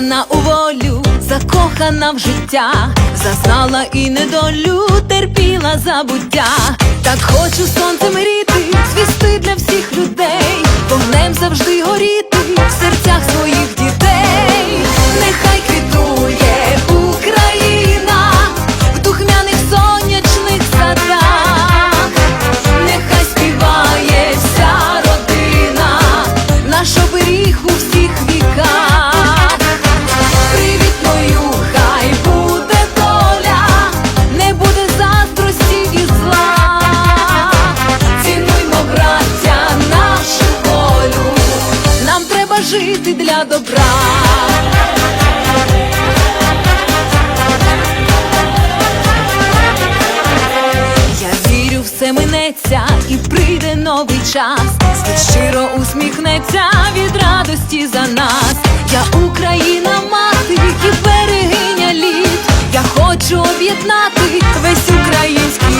Вихована у волю, закохана в життя, зазнала і недолю, терпіла забуття. Так хочу сонцем ріти, свісти для всіх людей, вогнем завжди горіти жити для добра. Я вірю, все минеться і прийде новий час. Щиро усміхнеться від радості за нас. Я Україна, мати і берегиня літ. Я хочу об'єднати весь український.